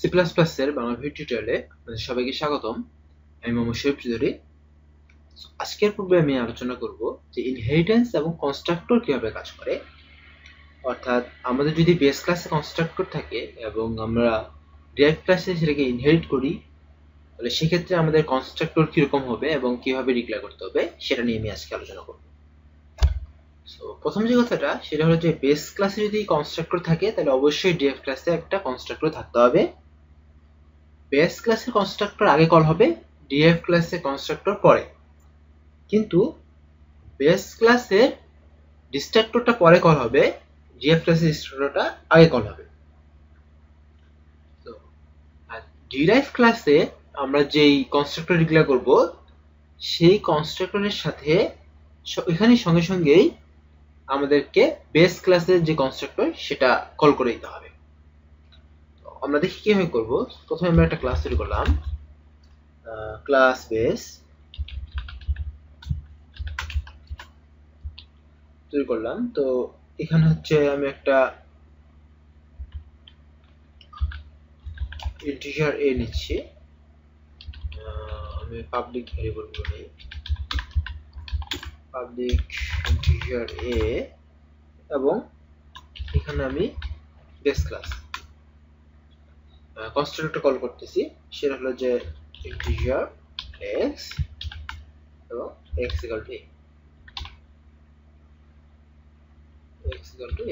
C plus প্লাসের Bangla video টিউটোরিয়ালে আপনাদের সবাইকে স্বাগতম। আমি মোহাম্মদ শরীফ চৌধুরী। আজকের পূর্বে আমি আলোচনা করব যে ইনহেরিটেন্স এবং কনস্ট্রাক্টর কীভাবে কাজ করে। অর্থাৎ আমাদের যদি বেস ক্লাসে কনস্ট্রাক্টর থাকে এবং আমরা ডিরাইভ ক্লাসে সেটাকে ইনহেরিট করি, তাহলে সেক্ষেত্রে আমাদের কনস্ট্রাক্টর কীরকম হবে এবং কীভাবে ডিক্লেয়ার করতে হবে, সেটা নিয়ে আমি আজকে আলোচনা করব। সো প্রথম যে কথাটা, সেটা হলো যে বেস ক্লাসে যদি কনস্ট্রাক্টর থাকে, তাহলে অবশ্যই ডিএফ ক্লাসে একটা কনস্ট্রাক্টর থাকতে হবে। বেস ক্লাসের কনস্ট্রাক্টর আগে কল হবে ডিএফ ক্লাসে কনস্ট্রাক্টর পরে। কিন্তু বেস ক্লাসের ডিস্ট্রাক্টরটা পরে কল হবে ডিএফ ক্লাসের ডিস্ট্রাক্টরটা আগে কল হবে। তো আর ডিরাইভ ক্লাসে আমরা যেই কনস্ট্রাক্টর ডিক্লেয়ার করব, সেই কনস্ট্রাক্টরের সাথে এখানে সঙ্গে সঙ্গেই আমাদেরকে বেস ক্লাসের যে কনস্ট্রাক্টর সেটা কল করে দিতে হবে। আমরা দেখি কীভাবে করব? প্রথমে আমরা একটা ক্লাস তৈরি করলাম। ক্লাস বেস তৈরি করলাম। তো এখানে হচ্ছে আমি একটা ইন্টিজার এ নিচ্ছি। আমি পাবলিক ভ্যারিয়েবল বলি পাবলিক ইন্টিজার এ এবং এখানে আমি বেস ক্লাস কনস্ট্রাক্টর কল করতেছি। সেটা হলো যে ইন্টিজার এক্স এবং X equal to X equal to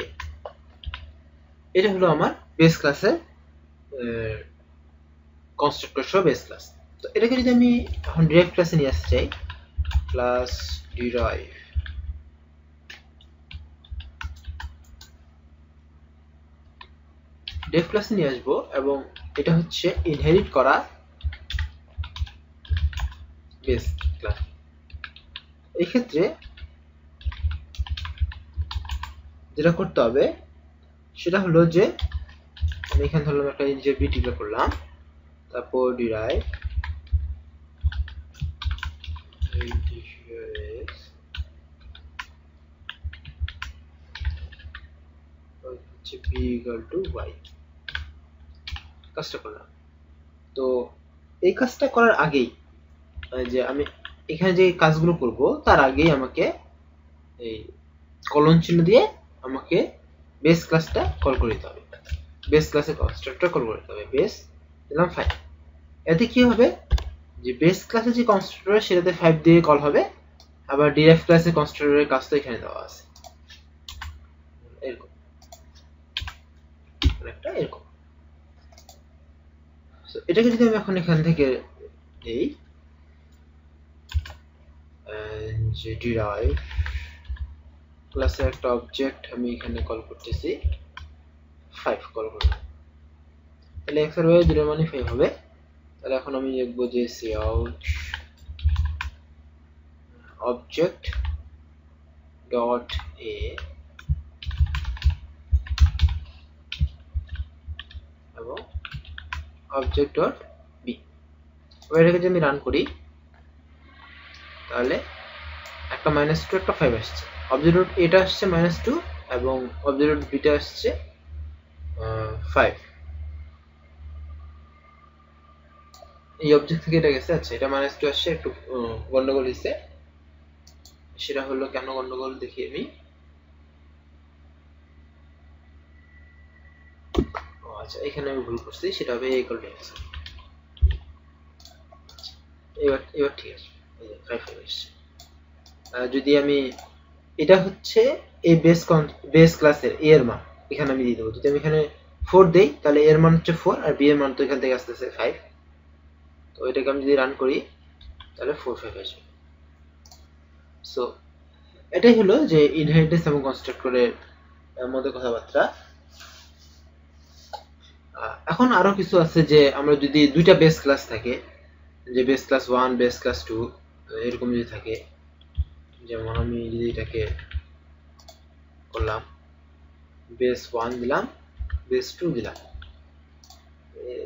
এটা হলো আমার বেস ক্লাসের কনস্ট্রাক্টর সহ বেস ক্লাস তো এটাকে যদি আমি এখন ডিরাইভ ক্লাসে নিয়ে আসতে চাই ক্লাস derive ডেভ ক্লাসে নিয়ে আসব এবং এটা হচ্ছে ইনহেরিট করা বেস ক্লাস এই ক্ষেত্রে যেটা করতে হবে, সেটা হলো যে আমি এখানে ধরলাম একটা ইন্টিজার বি ডিক্লেয়ার করলাম, তারপর ডিরাইভ হচ্ছে b equal to y কাজটা করলাম। তো এই কাজটা করার আগেই যে আমি এখানে যে কাজগুলো করব, তার আগেই আমাকে এই কলন চিহ্ন দিয়ে আমাকে বেস ক্লাসটা কল করে দিতে হবে। বেস ক্লাসে কনস্ট্রাক্টর কল করে দিতে হবে। বেস দিলাম ফাইভ এতে কি হবে? যে বেস ক্লাসে যে কনস্ট্রাক্টর সেটাতে ফাইভ দিয়ে কল হবে। আবার ডিএফ ক্লাসে কনস্ট্রাক্টরের কাজ তো এখানে দেওয়া আছে। এরকম। একটা এরকম। এটাকে যদি আমি এখন এখান থেকে দেই যে ডিরাইভ ক্লাসে একটা অবজেক্ট আমি এখানে কল করতেছি ফাইভ কল করলাম তাহলে এক্স আর ওয়াই দুটোর মানে ফাইভ হবে। তাহলে এখন আমি লিখব যে C out object dot A এবং অবজেক্ট ডট বি এবার এটাকে যদি আমি রান করি, তাহলে একটা মাইনাস টু একটা ফাইভ আসছে। অবজেক্ট ডট এটা আসছে মাইনাস টু এবং অবজেক্ট ডট বিটা আসছে ফাইভ এই অবজেক্ট থেকে এটা গেছে আচ্ছা এটা মাইনাস টু আসছে, একটু গন্ডগোল হয়েছে সেটা হলো কেন গন্ডগোল, দেখি আমি। আচ্ছা এখানে আমি ভুল করছি, সেটা হবে এবার এবার ঠিক আছে যদি আমি, এটা হচ্ছে এই বেস বেস ক্লাসের এ এর মান, এখানে আমি দিয়ে দেবো। যদি আমি এখানে ফোর তাহলে এর মান হচ্ছে ফোর আর বি এর মান তো এখান থেকে আসতেছে ফাইভ তো এটাকে আমি যদি রান করি, তাহলে ফোর ফাইভ আসবে। সো এটাই হলো যে ইনহেরিটেন্স এবং কনস্ট্রাক্টরের মধ্যে কথাবার্তা। এখন আরও কিছু আছে যে আমরা যদি দুইটা বেস ক্লাস থাকে, যে base class one base class two এরকম যদি থাকে, যেমন আমি যদি এটাকে করলাম বেস ওয়ান দিলাম বেস টু দিলাম।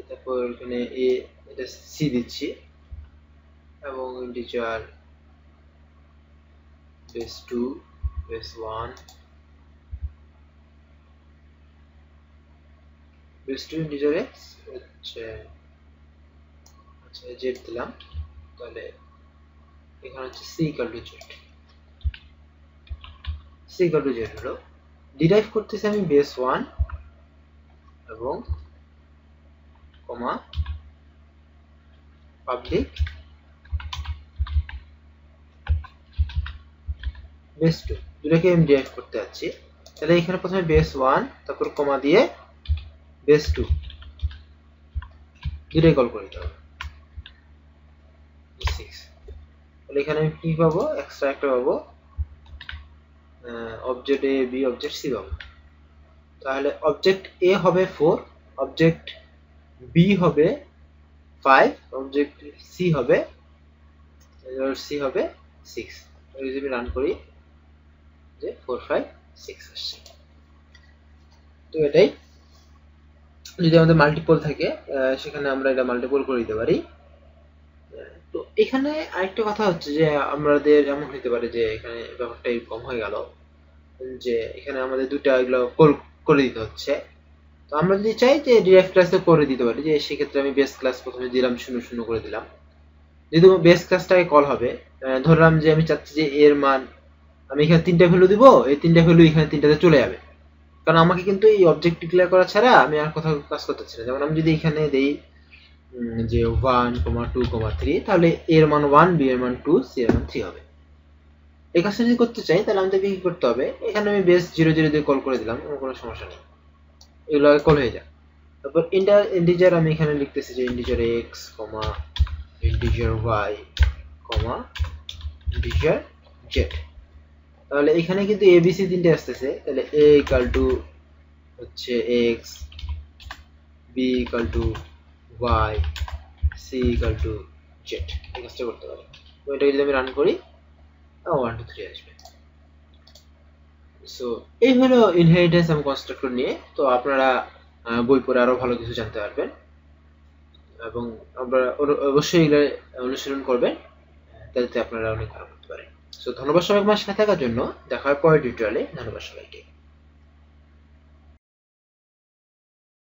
তারপর এখানে এ, এটা সি দিচ্ছি, এবং integer base two base one base two ইন্টিজারে হচ্ছে আচ্ছা জেড দিলাম। তাহলে এখানে হচ্ছে C equal to Z C equal to Z হলো ডিরাইভ করতেছি আমি বেস ওয়ান এবং কমা পাবলিক বেস টু দুটাকে আমি ডিরাইভ করতে যাচ্ছি। তাহলে এখানে প্রথমে বেস ওয়ান তারপর কমা দিয়ে বেস টু দুটাই কল করে দিতে হবে। সিক্স এখানে আমি কি পাবো? এক্সট্রা একটা পাবো। Object A B object C পাবো। তাহলে অবজেক্ট এ হবে ফোর অবজেক্ট বি হবে ফাইভ অবজেক্ট সি হবে সি হবে সিক্স আমি রান করি, যে ফোর ফাইভ সিক্স আসছে। তো এটাই যদি আমাদের মাল্টিপল থাকে সেখানে আমরা এটা মাল্টিপল করে দিতে পারি। তো এখানে আরেকটা কথা হচ্ছে যে, আমাদের এমন হতে পারে যে, এখানে ব্যাপারটা কম হয়ে গেল, যে এখানে আমাদের দুটা এগুলো কল করে দিতে হচ্ছে। তো আমরা যদি চাই যে ডিরাইভ ক্লাসে করে দিতে পারি, যে সেক্ষেত্রে আমি বেস ক্লাস প্রথমে দিলাম, শূন্য শূন্য করে দিলাম। যদি বেস ক্লাসটাকে কল হবে ধরলাম যে আমি চাচ্ছি যে এর মান, আমি এখানে তিনটা ভ্যালু দিব, এই তিনটা ভ্যালু এখানে তিনটাতে চলে যাবে। কারণ আমাকে কিন্তু এই অবজেক্ট ডিক্লেয়ার করা ছাড়া আমি আর কোথাও কাজ করতেছি না। যেমন আমি যদি এখানে দেই যে one comma two comma three তাহলে এর মান ওয়ান বি এর মান টু সি এর মান থ্রি হবে। এই কাজটা যদি করতে চাই, তাহলে আমাদেরকে কি করতে হবে? এখানে আমি বেস জিরো জিরো দিয়ে কল করে দিলাম কোনো সমস্যা নেই। এগুলো কল হয়ে যাক। তারপর ইন্টার ইন্টিজার আমি এখানে লিখতেছি যে integer X comma integer Y comma integer Z তাহলে এখানে কিন্তু এবিসি তিনটে আসতেছে। তাহলে এ ইকাল টু হচ্ছে X B equal to Y C equal to Z এই কাজটা করতে পারি। তো এটাকে যদি আমি রান করি ওয়ান টু থ্রি আসবে। সো এই হলো ইনহেরিটেন্স এবং কনস্ট্রাক্টর নিয়ে। তো আপনারা বই পড়ে আরও ভালো কিছু জানতে পারবেন। এবং আপনারা অবশ্যই এগুলো অনুশীলন করবেন। তাতে আপনারা অনেক ভালো করতে পারেন। সো ধন্যবাদ সবাই আমার সাথে থাকার জন্য। দেখা হয় পরের টিউটোরিয়ালে ধন্যবাদ সবাইকে।